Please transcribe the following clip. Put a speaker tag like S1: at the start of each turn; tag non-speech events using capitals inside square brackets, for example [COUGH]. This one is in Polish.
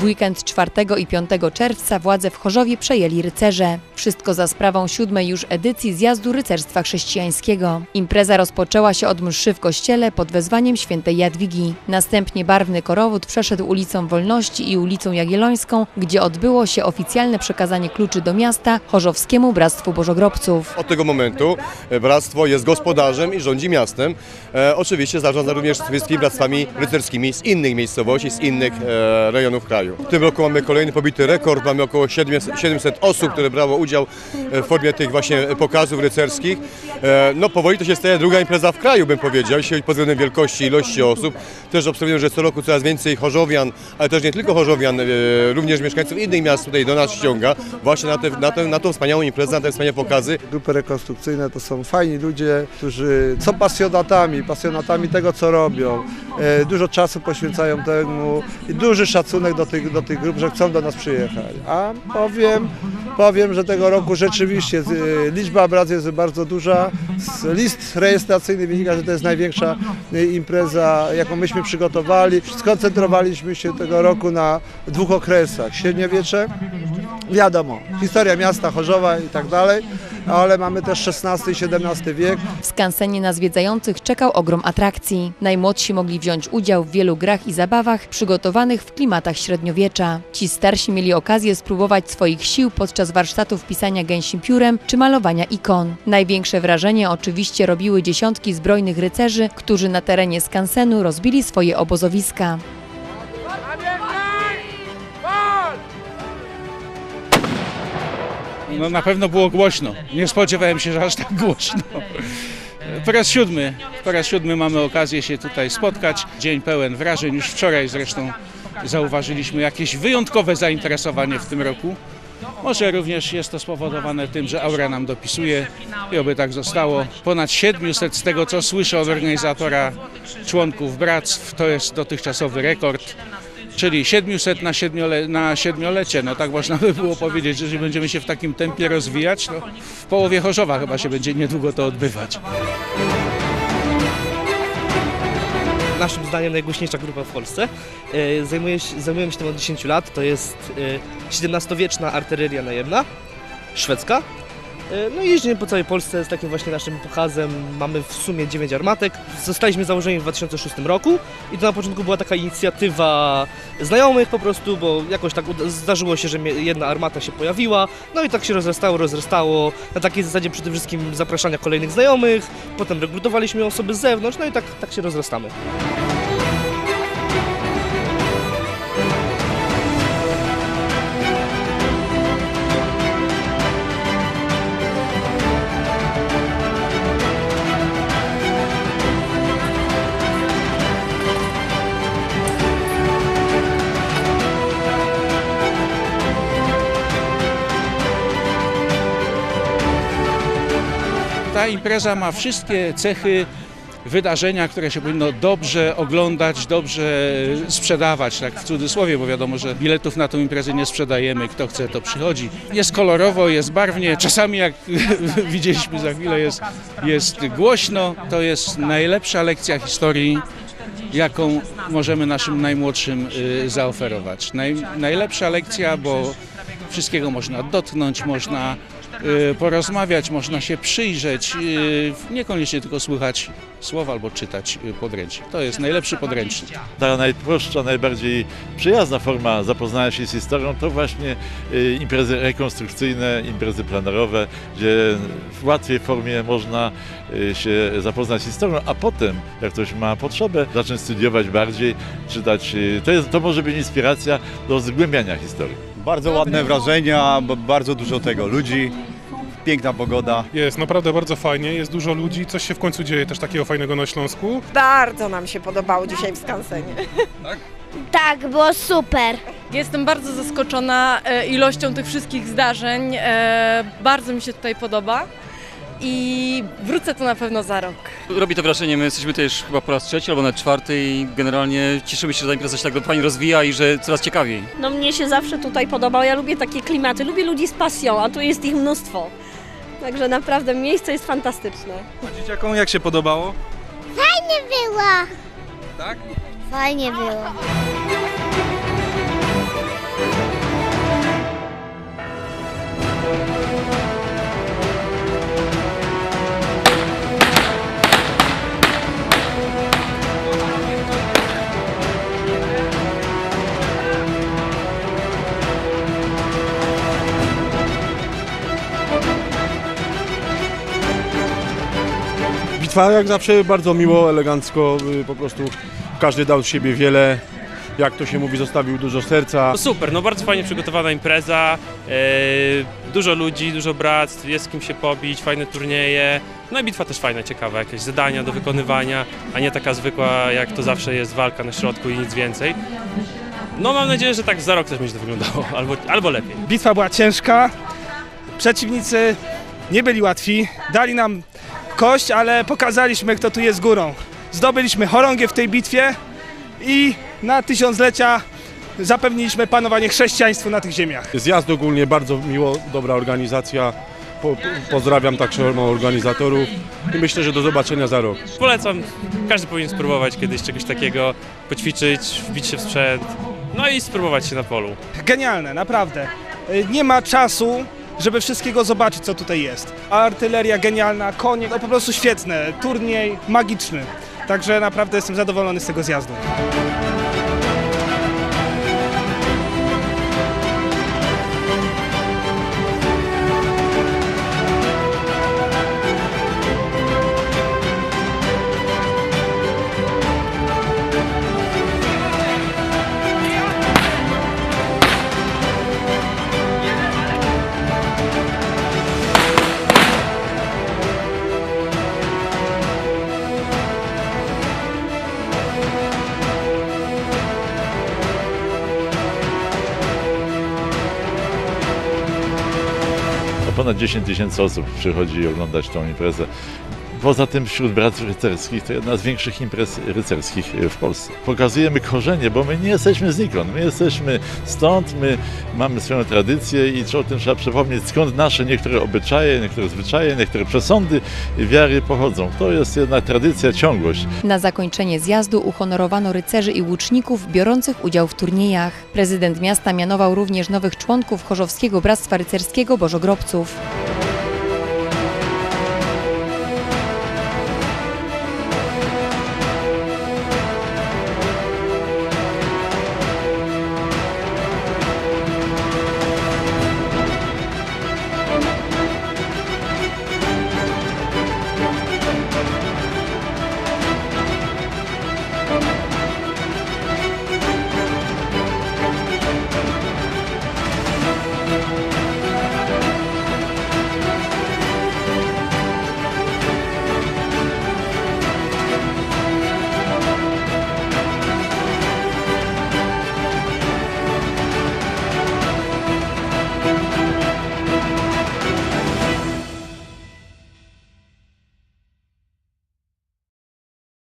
S1: W weekend 4 i 5 czerwca władze w Chorzowie przejęli rycerze. Wszystko za sprawą siódmej już edycji Zjazdu Rycerstwa Chrześcijańskiego. Impreza rozpoczęła się od mszy w kościele pod wezwaniem świętej Jadwigi. Następnie barwny korowód przeszedł ulicą Wolności i ulicą Jagiellońską, gdzie odbyło się oficjalne przekazanie kluczy do miasta Chorzowskiemu Bractwu Bożogrobców.
S2: Od tego momentu e, bractwo jest gospodarzem i rządzi miastem. E, oczywiście zarządza również wszystkimi bractwami rycerskimi z innych miejscowości, z innych e, rejonów kraju. W tym roku mamy kolejny pobity rekord, mamy około 700 700 osób, które brało udział w formie tych właśnie pokazów rycerskich. E, no powoli to się staje druga impreza w kraju, bym powiedział, jeśli pod względem wielkości, ilości osób. Też obserwujemy, że co roku coraz więcej chorzowian, ale też nie tylko chorzowian, e, również mieszkańców innych miast tutaj do nas ściąga właśnie na, te, na, tę, na tą wspaniałą imprezę, na te wspaniałe pokazy.
S3: Grupy rekonstrukcyjne to są fajni ludzie, którzy są pasjonatami, pasjonatami tego, co robią. E, Dużo czasu poświęcają temu i duży szacunek do tych, do tych grup, że chcą do nas przyjechać. A powiem, powiem, że tego roku rzeczywiście e, liczba obrad jest bardzo duża. Z list rejestracyjny wynika, że to jest największa e, impreza, jaką myśmy przygotowali. Skoncentrowaliśmy się tego roku na dwóch okresach. Średniowiecze, wiadomo, historia miasta Chorzowa i tak dalej, ale mamy też XVI i XVII wiek.
S1: W skansenie na zwiedzających czekał ogrom atrakcji. Najmłodsi mogli wziąć udział w wielu grach i zabawach przygotowanych w klimatach średniowiecza. Ci starsi mieli okazję spróbować swoich sił podczas warsztatów pisania gęsim piórem czy malowania ikon. Największe wrażenie oczywiście robiły dziesiątki zbrojnych rycerzy, którzy na terenie skansenu rozbili swoje obozowiska.
S4: No na pewno było głośno. Nie spodziewałem się, że aż tak głośno. Po raz siódmy, po raz siódmy mamy okazję się tutaj spotkać. Dzień pełen wrażeń. Już wczoraj zresztą zauważyliśmy jakieś wyjątkowe zainteresowanie w tym roku. Może również jest to spowodowane tym, że aura nam dopisuje i oby tak zostało. Ponad 700 z tego co słyszę od organizatora członków bractw, to jest dotychczasowy rekord. Czyli 700 na, siedmiole, na siedmiolecie, no tak można by było powiedzieć, że jeżeli będziemy się w takim tempie rozwijać, to w połowie Chorzowa chyba się będzie niedługo to odbywać.
S5: naszym zdaniem najgłośniejsza grupa w Polsce. E, się, zajmujemy się tym od 10 lat. To jest e, XVII-wieczna artyleria najemna, szwedzka. E, No i jeździmy po całej Polsce z takim właśnie naszym pokazem. Mamy w sumie 9 armatek. Zostaliśmy założeni w 2006 roku i to na początku była taka inicjatywa znajomych po prostu, bo jakoś tak zdarzyło się, że jedna armata się pojawiła. No i tak się rozrastało, rozrastało. Na takiej zasadzie przede wszystkim zapraszania kolejnych znajomych. Potem rekrutowaliśmy osoby z zewnątrz, no i tak, tak się rozrastamy.
S4: Ta impreza ma wszystkie cechy wydarzenia, które się powinno dobrze oglądać, dobrze sprzedawać, tak w cudzysłowie, bo wiadomo, że biletów na tą imprezę nie sprzedajemy, kto chce to przychodzi. Jest kolorowo, jest barwnie, czasami jak [LAUGHS] widzieliśmy za chwilę jest, jest głośno, to jest najlepsza lekcja historii jaką możemy naszym najmłodszym y, zaoferować. Naj, najlepsza lekcja, bo wszystkiego można dotknąć, można porozmawiać, można się przyjrzeć, y, niekoniecznie tylko słychać słowa albo czytać y, podręcznik. To jest najlepszy podręcznik.
S6: Ta najprostsza, najbardziej przyjazna forma zapoznania się z historią to właśnie y, imprezy rekonstrukcyjne, imprezy planerowe, gdzie w łatwiej formie można y, się zapoznać z historią, a potem, jak ktoś ma potrzebę, zacząć studiować bardziej, czytać. y, To, jest, to może być inspiracja do zgłębiania historii.
S7: Bardzo ładne wrażenia, bardzo dużo tego ludzi, piękna pogoda.
S8: Jest naprawdę bardzo fajnie, jest dużo ludzi, coś się w końcu dzieje też takiego fajnego na Śląsku.
S9: Bardzo nam się podobało dzisiaj w Skansenie.
S10: Tak, było super.
S11: Jestem bardzo zaskoczona e, ilością tych wszystkich zdarzeń. E, Bardzo mi się tutaj podoba i wrócę tu na pewno za rok.
S12: Robi to wrażenie, my jesteśmy tutaj już chyba po raz trzeci albo nawet czwarty i generalnie cieszymy się, że ta impreza się tak fajnie rozwija i że coraz ciekawiej.
S10: No mnie się zawsze tutaj podobało. Ja lubię takie klimaty, lubię ludzi z pasją, a tu jest ich mnóstwo. Także naprawdę miejsce jest fantastyczne.
S8: A dzieciakom jak się podobało?
S10: Fajnie było.
S8: Tak?
S10: Fajnie było.
S13: Bitwa jak zawsze bardzo miło, elegancko, y, po prostu każdy dał z siebie wiele. Jak to się mówi, zostawił dużo serca.
S14: No super, no bardzo fajnie przygotowana impreza, e, dużo ludzi, dużo bractw, jest z kim się pobić, fajne turnieje. No i bitwa też fajna, ciekawa, jakieś zadania do wykonywania, a nie taka zwykła, jak to zawsze jest, walka na środku i nic więcej. No mam nadzieję, że tak za rok też będzie to wyglądało, [LAUGHS] albo, albo lepiej.
S15: Bitwa była ciężka, przeciwnicy nie byli łatwi, dali nam kość, ale pokazaliśmy kto tu jest górą. Zdobyliśmy chorągiew w tej bitwie i na tysiąclecia zapewniliśmy panowanie chrześcijaństwu na tych ziemiach.
S13: Zjazd ogólnie bardzo miło, dobra organizacja. Po, pozdrawiam tak samo organizatorów i myślę, że do zobaczenia za rok.
S14: Polecam, każdy powinien spróbować kiedyś czegoś takiego, poćwiczyć, wbić się w sprzęt, no i spróbować się na polu.
S15: Genialne, naprawdę. Y, Nie ma czasu, żeby wszystkiego zobaczyć, co tutaj jest. Artyleria genialna, konie, no po prostu świetne, turniej magiczny. Także naprawdę jestem zadowolony z tego zjazdu.
S6: No, ponad 10 tysięcy osób przychodzi oglądać tą imprezę. Poza tym wśród bratów rycerskich to jedna z większych imprez rycerskich w Polsce. Pokazujemy korzenie, bo my nie jesteśmy znikąd, my jesteśmy stąd, my mamy swoją tradycję i o tym trzeba przypomnieć, skąd nasze niektóre obyczaje, niektóre zwyczaje, niektóre przesądy wiary pochodzą. To jest jednak tradycja, ciągłość.
S1: Na zakończenie zjazdu uhonorowano rycerzy i łuczników biorących udział w turniejach. Prezydent miasta mianował również nowych członków Chorzowskiego Bractwa Rycerskiego Bożogrobców.